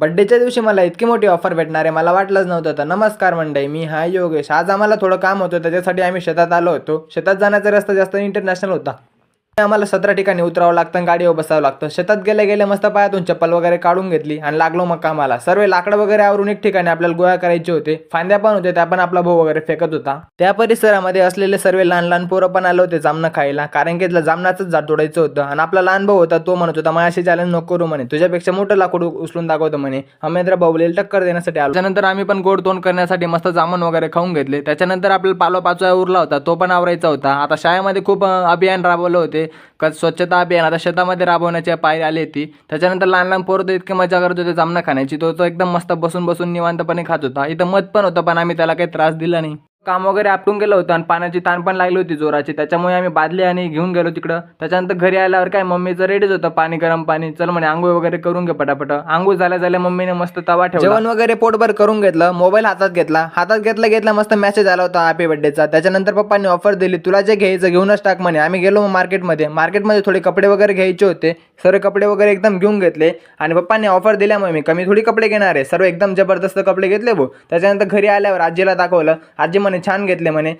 बड्डेच्या दिवशी मला इतकी मोठी ऑफर भेटणार आहे मला वाटलंच नव्हतं तर नमस्कार मंडळी मी हा योगेश. आज आम्हाला थोडं काम होतं त्याच्यासाठी आम्ही शेतात आलो होतो. शेतात जाण्याचा रस्ता जास्त इंटरनॅशनल होता. आम्हाला सतरा ठिकाणी उतरावं लागतं आणि गाडीवर बसावं लागतं. शेतात गेले गेले मस्त पायातून चप्पल वगैरे काढून घेतली आणि लागलो मग कामाला. सर्व लाकडं वगैरे आवरून एक ठिकाणी आपल्याला गोळा करायचे होते. फांद्या पण होते त्या पण आपला भाऊ वगैरे फेकत होता. त्या परिसरामध्ये असलेले सर्व लहान लहान पोरं पण आले होते जामणं खायला. कारण की तिला जामनाचंच झाड तोडायचं होतं आणि आपला लहान भाऊ होता तो म्हणत होता माझ्याशी चॅलेंज नको करू म्हणे. तुझ्यापेक्षा मोठं लाकूड उचलून दाखवतो म्हणे. अमेंद्र भाऊलेला टक्कर देण्यासाठी आलो. त्यानंतर आम्ही पण गोड तोंड करण्यासाठी मस्त जामन वगैरे खाऊन घेतले. त्याच्यानंतर आपल्याला पालो पाचोया उरला होता तो पण आवरायचा होता. आता शाळेमध्ये खूप अभियान राबवलं होते. क स्वच्छता अभियान आता शेतामध्ये राबवण्याची पायरी आली होती. त्याच्यानंतर लहान लहान पोरं तर इतकी मजा करत होते जामणं खाण्याची. तो तो एकदम मस्त बसून बसून निवांतपणे खात होता. इथं मत पण होतं पण आम्ही त्याला काही त्रास दिला नाही. काम वगैरे आपटून गेलं होतं आणि पाण्याची ताण पण लागली होती जोराची. त्याच्यामुळे आम्ही बादली आणि घेऊन गेलो तिकडं. त्याच्यानंतर घरी आल्यावर काय मम्मीचं रेडीच होतं. पाणी गरम पाणी चल म्हणे आंघोळ वगैरे करून घे पटापट. आंघोळ झाल्या झाल्या मम्मीने मस्त तवा ठेवला. जेवण वगैरे पोटभर करून घेतलं मोबाईल हातात घेतला. हातात घेतला घेतला मस्त मेसेज आला होता हॅपी बर्थडेचा त्याच्यानंतर पप्पांनी ऑफर दिली तुला जे घ्यायचं घेऊनच टाक म्हणे. आम्ही गेलो मग मार्केटमध्ये मार्केटमध्ये थोडे कपडे वगैरे घ्यायचे होते. सर्व कपडे वगैरे एकदम घेऊन घेतले. आणि पप्पांनी ऑफर दिल्यामुळे मी. कमी थोडी कपडे घेणार आहे. सर्व एकदम जबरदस्त कपडे घेतले भाऊ. त्याच्यानंतर घरी आल्यावर आजीला दाखवलं. आजी म्हणे म्हणे छान घेतले म्हणे.